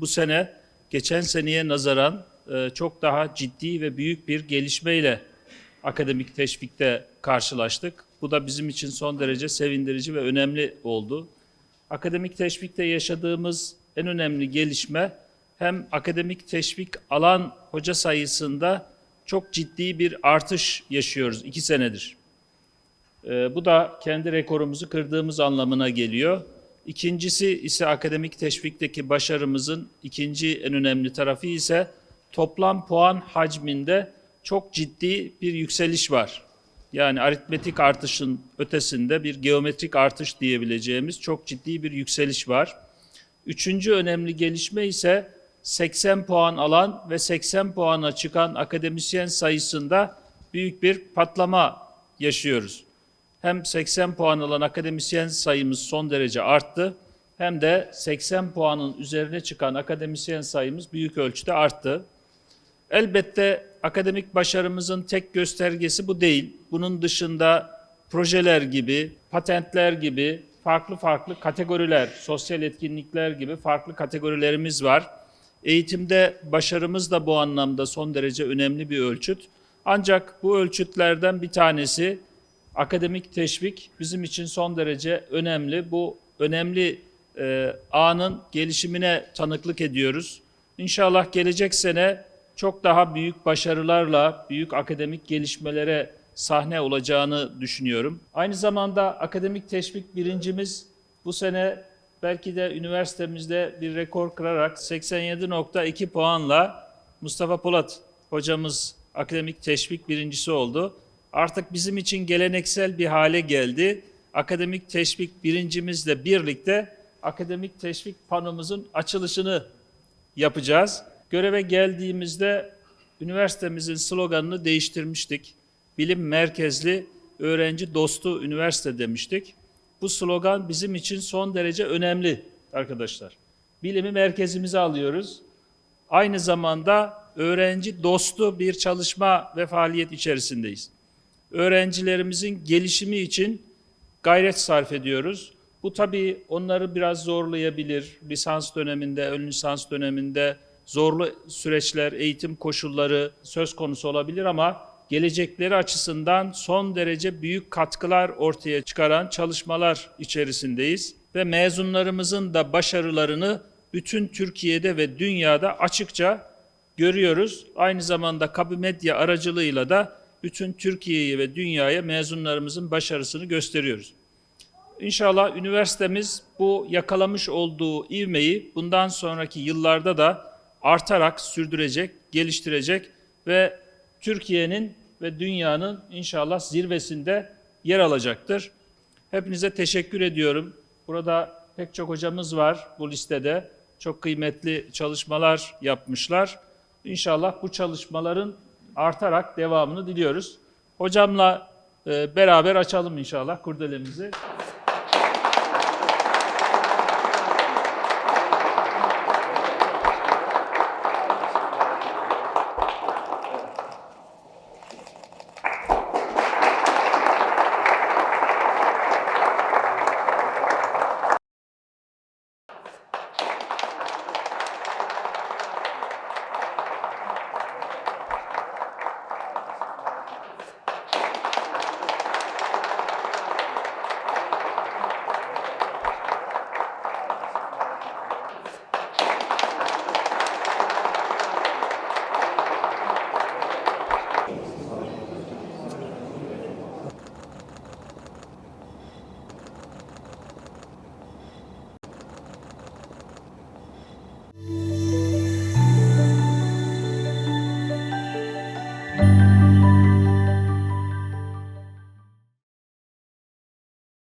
Bu sene geçen seneye nazaran e, çok daha ciddi ve büyük bir gelişmeyle akademik teşvikte karşılaştık. Bu da bizim için son derece sevindirici ve önemli oldu. Akademik teşvikte yaşadığımız en önemli gelişme hem akademik teşvik alan hoca sayısında çok ciddi bir artış yaşıyoruz iki senedir. Ee, bu da kendi rekorumuzu kırdığımız anlamına geliyor. İkincisi ise akademik teşvikteki başarımızın ikinci en önemli tarafı ise toplam puan hacminde çok ciddi bir yükseliş var. Yani aritmetik artışın ötesinde bir geometrik artış diyebileceğimiz çok ciddi bir yükseliş var. Üçüncü önemli gelişme ise 80 puan alan ve 80 puana çıkan akademisyen sayısında büyük bir patlama yaşıyoruz. Hem 80 puan alan akademisyen sayımız son derece arttı hem de 80 puanın üzerine çıkan akademisyen sayımız büyük ölçüde arttı. Elbette akademik başarımızın tek göstergesi bu değil. Bunun dışında projeler gibi, patentler gibi, farklı farklı kategoriler, sosyal etkinlikler gibi farklı kategorilerimiz var. Eğitimde başarımız da bu anlamda son derece önemli bir ölçüt. Ancak bu ölçütlerden bir tanesi akademik teşvik bizim için son derece önemli. Bu önemli e, anın gelişimine tanıklık ediyoruz. İnşallah gelecek sene çok daha büyük başarılarla, büyük akademik gelişmelere sahne olacağını düşünüyorum. Aynı zamanda akademik teşvik birincimiz bu sene belki de üniversitemizde bir rekor kırarak 87.2 puanla Mustafa Polat hocamız akademik teşvik birincisi oldu. Artık bizim için geleneksel bir hale geldi. Akademik teşvik birincimizle birlikte akademik teşvik panomuzun açılışını yapacağız. Göreve geldiğimizde üniversitemizin sloganını değiştirmiştik. Bilim merkezli, öğrenci dostu üniversite demiştik. Bu slogan bizim için son derece önemli arkadaşlar. Bilimi merkezimize alıyoruz. Aynı zamanda öğrenci dostu bir çalışma ve faaliyet içerisindeyiz. Öğrencilerimizin gelişimi için gayret sarf ediyoruz. Bu tabii onları biraz zorlayabilir. Lisans döneminde, ön lisans döneminde zorlu süreçler, eğitim koşulları söz konusu olabilir ama gelecekleri açısından son derece büyük katkılar ortaya çıkaran çalışmalar içerisindeyiz ve mezunlarımızın da başarılarını bütün Türkiye'de ve dünyada açıkça görüyoruz. Aynı zamanda Kabi Medya aracılığıyla da bütün Türkiye'ye ve dünyaya mezunlarımızın başarısını gösteriyoruz. İnşallah üniversitemiz bu yakalamış olduğu ivmeyi bundan sonraki yıllarda da artarak sürdürecek, geliştirecek ve Türkiye'nin ve dünyanın inşallah zirvesinde yer alacaktır. Hepinize teşekkür ediyorum. Burada pek çok hocamız var bu listede. Çok kıymetli çalışmalar yapmışlar. İnşallah bu çalışmaların artarak devamını diliyoruz. Hocamla e, beraber açalım inşallah kurdelemizi.